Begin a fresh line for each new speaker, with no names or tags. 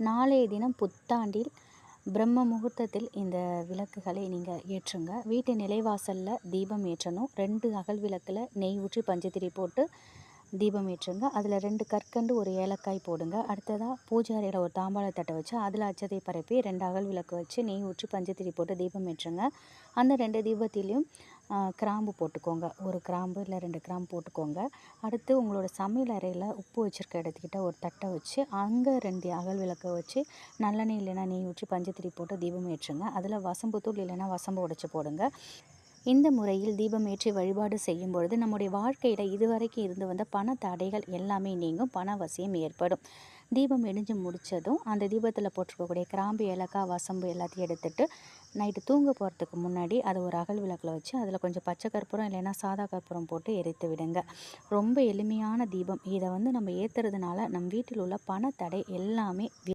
நாளைய தினம் புத்தாண்டில் பிரம்ம முகூர்த்தத்தில் இந்த விளக்குகளை நீங்கள் ஏற்றுங்க. வீட்டு நிலைவாசலில் தீபம் ஏற்றணும். ரெண்டு அகல் விளக்கில் நெய் ஊற்றி பஞ்சத்திரி போட்டு தீபம் ஏற்றுங்க. அதில் ரெண்டு கற்கண்டு ஒரு ஏலக்காய் போடுங்க. அடுத்ததாக பூஜை அறையில் ஒரு தாம்பாளத்தட்டை வச்சு அதில் அச்சதை பரப்பி ரெண்டு அகல் விளக்கு வச்சு நெய் ஊற்றி பஞ்சத்திரி போட்டு தீபம் ஏற்றுங்க. அந்த ரெண்டு தீபத்திலையும் கிராம்பு போட்டுக்கோங்க. ஒரு கிராம்பு இல்லை ரெண்டு கிராம்பு போட்டுக்கோங்க. அடுத்து உங்களோட சமையல் அறையில் உப்பு வச்சுருக்க இடத்துக்கிட்ட ஒரு தட்டை வச்சு அங்கே ரெண்டு அகல் விளக்கை வச்சு நல்லெண்ணெய் இல்லைன்னா நெய் ஊற்றி பஞ்சத்திரி போட்டு தீபம் ஏற்றுங்க. அதில் வசம்புத்தூள் இல்லைன்னா வசம்பு உடைச்சி போடுங்க. இந்த முறையில் தீபம் ஏற்றி வழிபாடு செய்யும் பொழுது நம்முடைய வாழ்க்கையில் இதுவரைக்கும் இருந்து வந்த பண தடைகள் எல்லாமே நீங்கும் பண வசியம் ஏற்படும். தீபம் இடிஞ்சு முடித்ததும் அந்த தீபத்தில் போட்டிருக்கக்கூடிய கிராம்பு ஏலக்காய் வசம்பு எல்லாத்தையும் எடுத்துட்டு நைட்டு தூங்க போகிறதுக்கு முன்னாடி அதை ஒரு அகல் விளக்கில் வச்சு அதில் கொஞ்சம் பச்சை கற்பூரம் இல்லைன்னா சாதா கற்பூரம் போட்டு எரித்து விடுங்க. ரொம்ப எளிமையான தீபம். இதை வந்து நம்ம ஏற்றுறதுனால நம் வீட்டில் உள்ள பணத்தடை எல்லாமே